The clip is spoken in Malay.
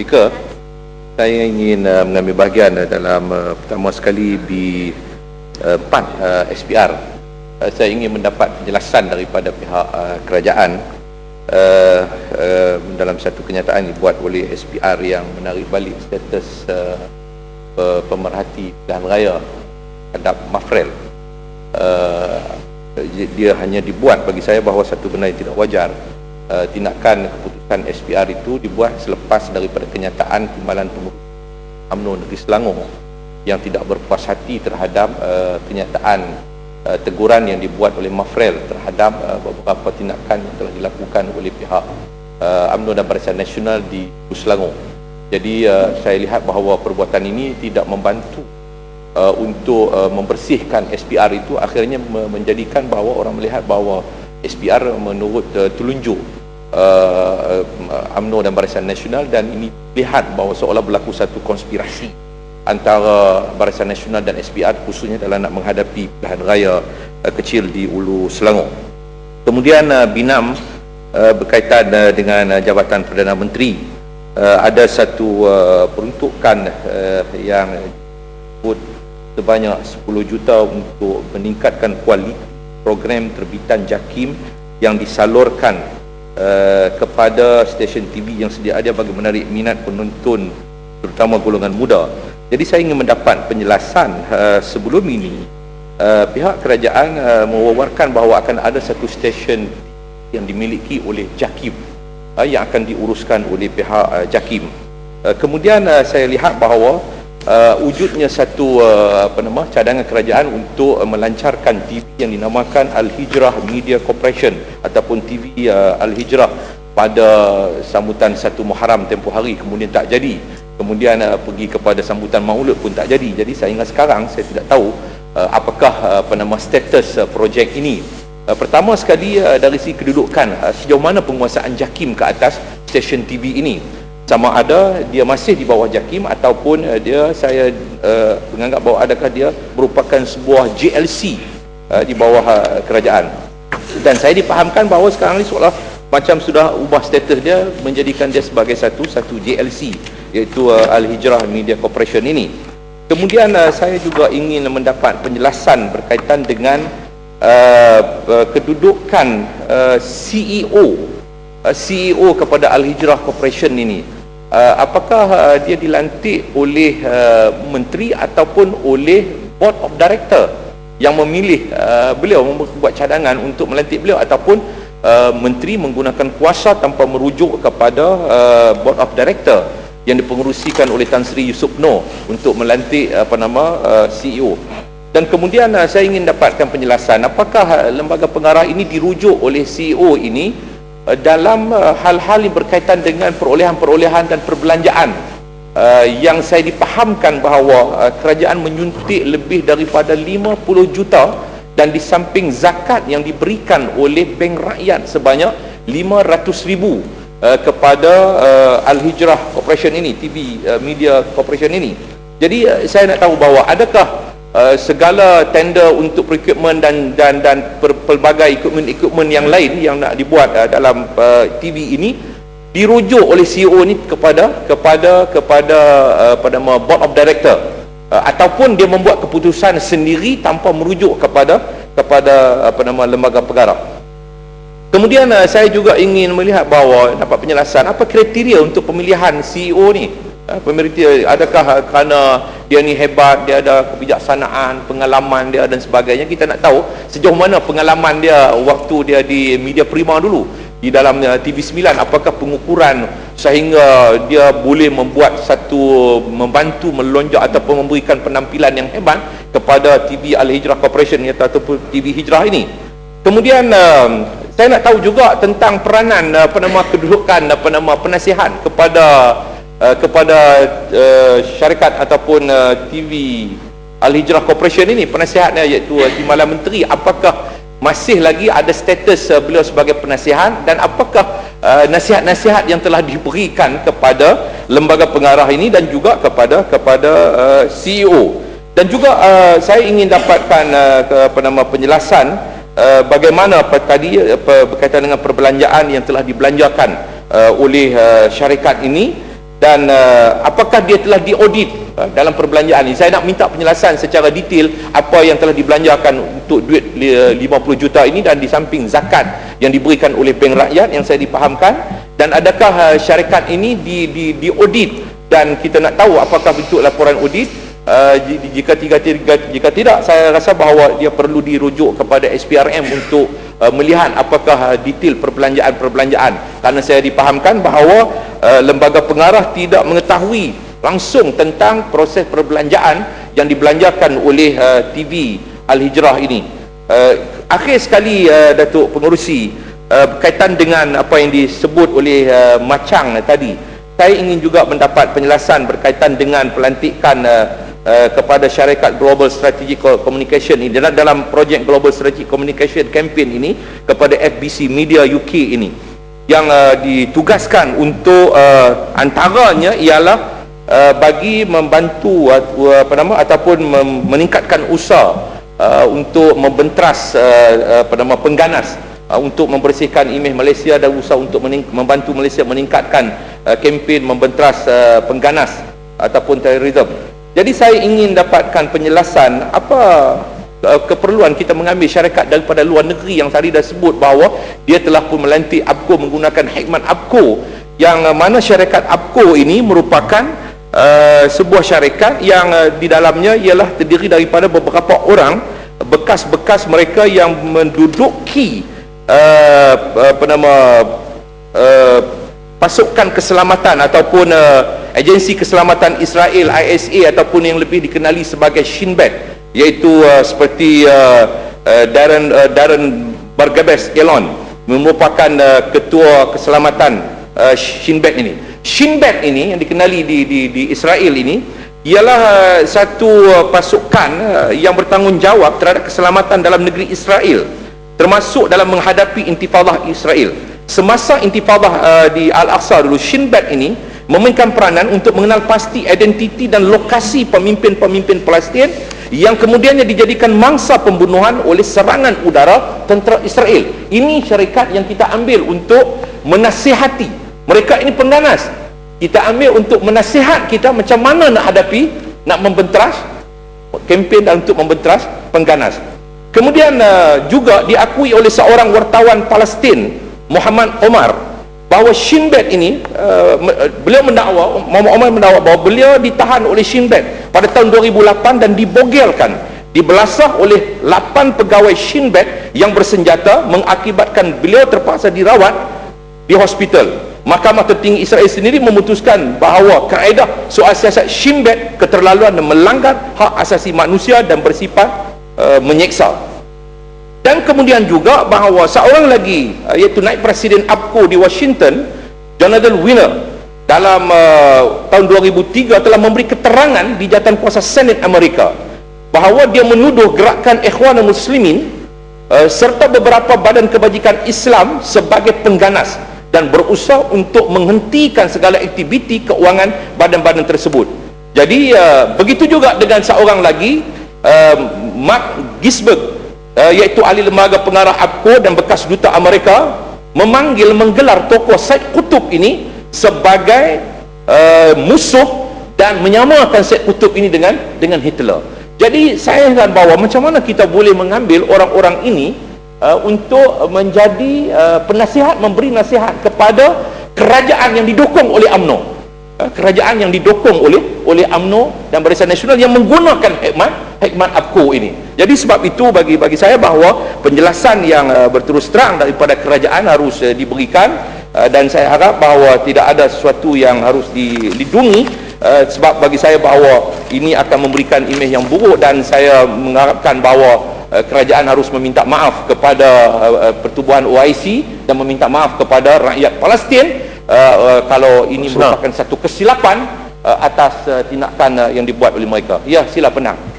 Speaker, saya ingin uh, mengambil bahagian uh, dalam uh, pertama sekali B4 uh, uh, SPR. Uh, saya ingin mendapat penjelasan daripada pihak uh, kerajaan uh, uh, dalam satu kenyataan dibuat oleh SPR yang menarik balik status uh, pemerhati pilihan raya terhadap Mafrel. Uh, dia hanya dibuat bagi saya bahawa satu benda yang tidak wajar uh, tindakan keputusan SPR itu dibuat selepas daripada kenyataan Timbalan Pengurus UMNO Negeri Selangor yang tidak berpuas hati terhadap uh, kenyataan uh, teguran yang dibuat oleh Mafrel terhadap uh, beberapa tindakan yang telah dilakukan oleh pihak uh, UMNO dan Barisan Nasional di Selangor. Jadi uh, saya lihat bahawa perbuatan ini tidak membantu uh, untuk uh, membersihkan SPR itu akhirnya menjadikan bahawa orang melihat bahawa SPR menurut uh, telunjuk uh, UMNO dan Barisan Nasional dan ini lihat bahawa seolah berlaku satu konspirasi antara Barisan Nasional dan SPR khususnya dalam nak menghadapi pilihan raya uh, kecil di Ulu Selangor. Kemudian uh, Binam uh, berkaitan uh, dengan uh, Jabatan Perdana Menteri uh, ada satu uh, peruntukan uh, yang disebut sebanyak 10 juta untuk meningkatkan kualiti program terbitan JAKIM yang disalurkan uh, kepada stesen TV yang sedia ada bagi menarik minat penonton terutama golongan muda. Jadi saya ingin mendapat penjelasan uh, sebelum ini uh, pihak kerajaan uh, mewawarkan bahawa akan ada satu stesen yang dimiliki oleh JAKIM uh, yang akan diuruskan oleh pihak uh, JAKIM. Uh, kemudian uh, saya lihat bahawa uh, wujudnya satu uh, apa nama cadangan kerajaan untuk uh, melancarkan TV yang dinamakan Al Hijrah Media Corporation ataupun TV uh, Al Hijrah pada sambutan satu Muharram tempoh hari. Kemudian tak jadi. Kemudian uh, pergi kepada sambutan Maulud pun tak jadi. Jadi saya ingat sekarang saya tidak tahu uh, apakah uh, apa nama status uh, projek ini. Uh, pertama sekali uh, dari segi kedudukan uh, sejauh mana penguasaan JAKIM ke atas stesen TV ini sama ada dia masih di bawah JAKIM ataupun uh, dia saya uh, menganggap bahawa adakah dia merupakan sebuah JLC uh, di bawah uh, kerajaan. Dan saya dipahamkan bahawa sekarang ini seolah macam sudah ubah status dia menjadikan dia sebagai satu satu JLC iaitu uh, Al Hijrah Media Corporation ini. Kemudian uh, saya juga ingin mendapat penjelasan berkaitan dengan uh, uh, kedudukan uh, CEO CEO kepada Al Hijrah Corporation ini uh, apakah uh, dia dilantik oleh uh, menteri ataupun oleh board of director yang memilih uh, beliau membuat cadangan untuk melantik beliau ataupun uh, menteri menggunakan kuasa tanpa merujuk kepada uh, board of director yang dipengerusikan oleh Tan Sri Yusof Noh untuk melantik apa nama uh, CEO dan kemudian uh, saya ingin dapatkan penjelasan apakah uh, lembaga pengarah ini dirujuk oleh CEO ini dalam eh, hal-hal yang berkaitan dengan perolehan-perolehan dan perbelanjaan uh, yang saya dipahamkan bahawa kerajaan menyuntik lebih daripada 50 juta dan di samping zakat yang diberikan oleh bank rakyat sebanyak 500 ribu kepada Al-Hijrah Corporation ini TV Media Corporation ini. Jadi saya nak tahu bahawa adakah Uh, segala tender untuk equipment dan dan dan pelbagai equipment-equipment yang lain yang nak dibuat uh, dalam uh, TV ini dirujuk oleh CEO ni kepada kepada kepada uh, pada board of director uh, ataupun dia membuat keputusan sendiri tanpa merujuk kepada kepada apa nama lembaga pengarah. Kemudian uh, saya juga ingin melihat bahawa dapat penjelasan apa kriteria untuk pemilihan CEO ni Eh, pemerintah adakah eh, kerana dia ni hebat dia ada kebijaksanaan pengalaman dia dan sebagainya? Kita nak tahu sejauh mana pengalaman dia waktu dia di media prima dulu di dalam eh, TV9 apakah pengukuran sehingga dia boleh membuat satu membantu melonjak ataupun memberikan penampilan yang hebat kepada TV Al-Hijrah Corporation ataupun TV Hijrah ini? Kemudian saya nak tahu juga tentang peranan apa nama kedudukan apa nama penasihat kepada Uh, kepada uh, syarikat ataupun uh, TV Al-Hijrah Corporation ini penasihatnya iaitu uh, Timbalan Menteri apakah masih lagi ada status uh, beliau sebagai penasihat dan apakah uh, nasihat-nasihat yang telah diberikan kepada lembaga pengarah ini dan juga kepada kepada uh, CEO dan juga uh, saya ingin dapatkan uh, apa nama penjelasan uh, bagaimana tadi apa, berkaitan dengan perbelanjaan yang telah dibelanjakan uh, oleh uh, syarikat ini dan uh, apakah dia telah diaudit uh, dalam perbelanjaan ini saya nak minta penjelasan secara detail apa yang telah dibelanjakan untuk duit 50 juta ini dan di samping zakat yang diberikan oleh bank rakyat yang saya dipahamkan. Dan adakah uh, syarikat ini di di diaudit? Dan kita nak tahu apakah bentuk laporan audit. Uh, jika, jika, jika, jika tidak saya rasa bahawa dia perlu dirujuk kepada SPRM untuk uh, melihat apakah uh, detail perbelanjaan-perbelanjaan. Kerana saya dipahamkan bahawa uh, lembaga pengarah tidak mengetahui langsung tentang proses perbelanjaan yang dibelanjakan oleh uh, TV Al-Hijrah ini. Uh, akhir sekali uh, Datuk Pengurusi uh, berkaitan dengan apa yang disebut oleh uh, Macang tadi saya ingin juga mendapat penjelasan berkaitan dengan pelantikan uh, Uh, kepada syarikat Global Strategic Communication ini dalam, dalam projek Global Strategic Communication Campaign ini kepada FBC Media UK ini yang uh, ditugaskan untuk uh, antaranya ialah uh, bagi membantu uh, apa nama ataupun meningkatkan usaha uh, untuk membentras uh, apa nama pengganas uh, untuk membersihkan imej Malaysia dan usaha untuk membantu Malaysia meningkatkan uh, kempen membentras uh, pengganas ataupun terorisme. Jadi saya ingin dapatkan penjelasan apa uh, keperluan kita mengambil syarikat daripada luar negeri yang tadi dah sebut bahawa dia telah pun melantik APCO menggunakan hikmat APCO yang uh, mana syarikat APCO ini merupakan uh, sebuah syarikat yang uh, di dalamnya ialah terdiri daripada beberapa orang bekas-bekas mereka yang menduduki uh, apa nama uh, pasukan keselamatan ataupun uh, agensi keselamatan Israel ISA ataupun yang lebih dikenali sebagai Shin Bet iaitu uh, seperti uh, uh, Darren uh, Darren Bargabes Elon merupakan uh, ketua keselamatan uh, Shin Bet ini. Shin Bet ini yang dikenali di di di Israel ini ialah uh, satu uh, pasukan uh, yang bertanggungjawab terhadap keselamatan dalam negeri Israel termasuk dalam menghadapi intifadah Israel. Semasa intifadah uh, di Al-Aqsa dulu Shin Bet ini memainkan peranan untuk mengenal pasti identiti dan lokasi pemimpin-pemimpin Palestin yang kemudiannya dijadikan mangsa pembunuhan oleh serangan udara tentera Israel. Ini syarikat yang kita ambil untuk menasihati. Mereka ini pengganas. Kita ambil untuk menasihat kita macam mana nak hadapi nak membentras kempen dan untuk membentras pengganas. Kemudian uh, juga diakui oleh seorang wartawan Palestin Muhammad Omar bahawa Shin Bet ini uh, beliau mendakwa Muhammad Omar mendakwa bahawa beliau ditahan oleh Shin Bet pada tahun 2008 dan dibogelkan dibelasah oleh 8 pegawai Shin Bet yang bersenjata mengakibatkan beliau terpaksa dirawat di hospital. Mahkamah Tertinggi Israel sendiri memutuskan bahawa kaedah soal siasat Shin Bet keterlaluan dan melanggar hak asasi manusia dan bersifat uh, menyeksa dan kemudian juga bahawa seorang lagi uh, iaitu naik presiden APCO di Washington Jonathan Wiener dalam uh, tahun 2003 telah memberi keterangan di jatan kuasa Senat Amerika bahawa dia menuduh gerakan Ikhwan Muslimin uh, serta beberapa badan kebajikan Islam sebagai pengganas dan berusaha untuk menghentikan segala aktiviti keuangan badan-badan tersebut. Jadi uh, begitu juga dengan seorang lagi uh, Mark Gisberg uh, iaitu ahli lembaga pengarah APCO dan bekas duta Amerika memanggil menggelar tokoh Said Kutub ini sebagai uh, musuh dan menyamakan Said Kutub ini dengan dengan Hitler. Jadi saya ingin bahawa macam mana kita boleh mengambil orang-orang ini uh, untuk menjadi uh, penasihat memberi nasihat kepada kerajaan yang didukung oleh UMNO. Kerajaan yang didukung oleh oleh AMNO dan Barisan Nasional yang menggunakan hikmat hikmat APCO ini. Jadi sebab itu bagi bagi saya bahawa penjelasan yang uh, berterus terang daripada kerajaan harus uh, diberikan uh, dan saya harap bahawa tidak ada sesuatu yang harus dilindungi uh, sebab bagi saya bahawa ini akan memberikan imej yang buruk dan saya mengharapkan bahawa uh, kerajaan harus meminta maaf kepada uh, uh pertubuhan OIC dan meminta maaf kepada rakyat Palestin uh, uh, kalau ini merupakan satu kesilapan uh, atas uh, tindakan uh, yang dibuat oleh mereka. Ya, sila penang.